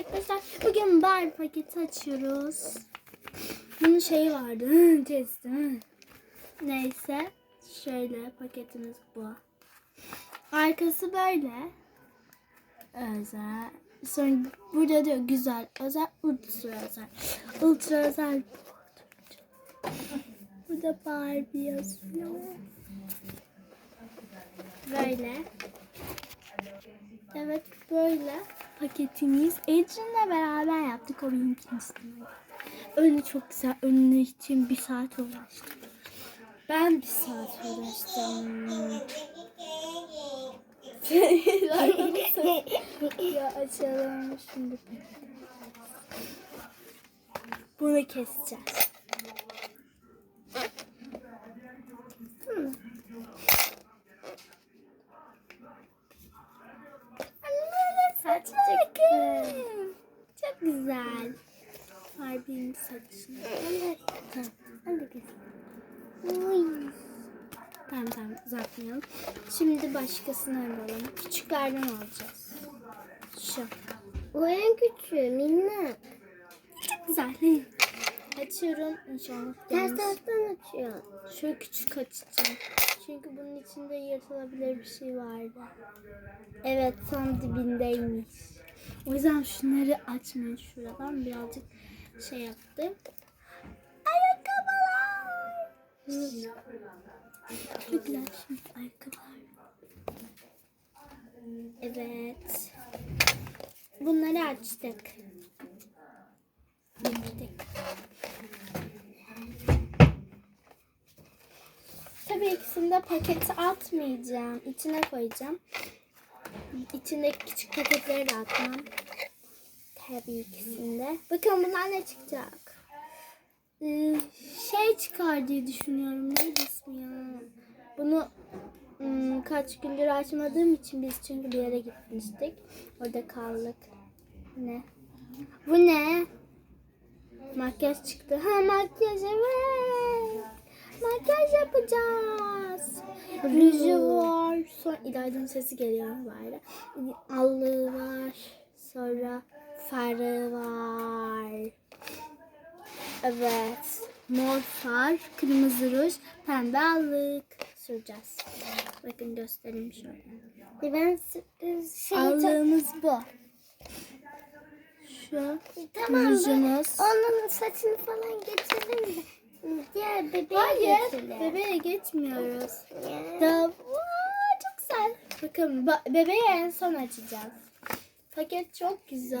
Arkadaşlar bugün bar paketi açıyoruz. Bunun şeyi vardı. Testi. Neyse. Şöyle paketimiz bu. Arkası böyle. Özel. Sonra burada diyor güzel, özel, ultra özel. Ultra özel. Burada Barbie yazıyor. Böyle. Evet böyle paketimiz. Ecrin'le beraber yaptık o benimkinin üstüne. Önü çok güzel. Önü için bir saat uğraştım. Ben bir saat uğraştım. ya açalım şimdi. Bunu keseceğiz. Hmm. Saç çıktı. Çok güzel. Barbie'nin saçını. Tamam. Hadi kız. Uy. Tamam tamam uzatmayalım. Şimdi başkasını alalım. Küçüklerden alacağız. Şu. O en küçüğü minnak. Çok güzel. Açıyorum inşallah. Ters taraftan açıyor. Şöyle küçük açacağım. Çünkü bunun içinde yırtılabilir bir şey vardı. Evet tam dibindeymiş. O yüzden şunları açmayın şuradan birazcık şey yaptım. Ayakkabılar. Çok güzel şimdi ayakkabılar. Evet. Bunları açtık. Bitirdik. Tabii ikisini de pakete atmayacağım. İçine koyacağım. İçindeki küçük paketleri de atmam. Tabii ikisinde. Bakın bunlar ne çıkacak. Ee, şey çıkar diye düşünüyorum. Neydi ismi ya? Bunu hmm, kaç gündür açmadığım için biz çünkü bir yere gitmiştik. Orada kaldık. Ne? Bu ne? Makyaj çıktı. Ha makyaj evet. Makyaj yapacağız. Var. Sonra İlayda'nın sesi geliyor böyle. Allığı var. Sonra farı var. Evet. Mor far, kırmızı ruj, pembe allık süreceğiz. Bakın göstereyim şöyle. E Ben sürpriz şey Allığımız bu. Şu Tamam rujumuz. Onun saçını falan geçelim de. Diğer bebeğe Hayır, geçelim. bebeğe geçmiyoruz. Ya. Da Vaa, çok güzel. Bakın ba- bebeği en son açacağız. Paket çok güzel.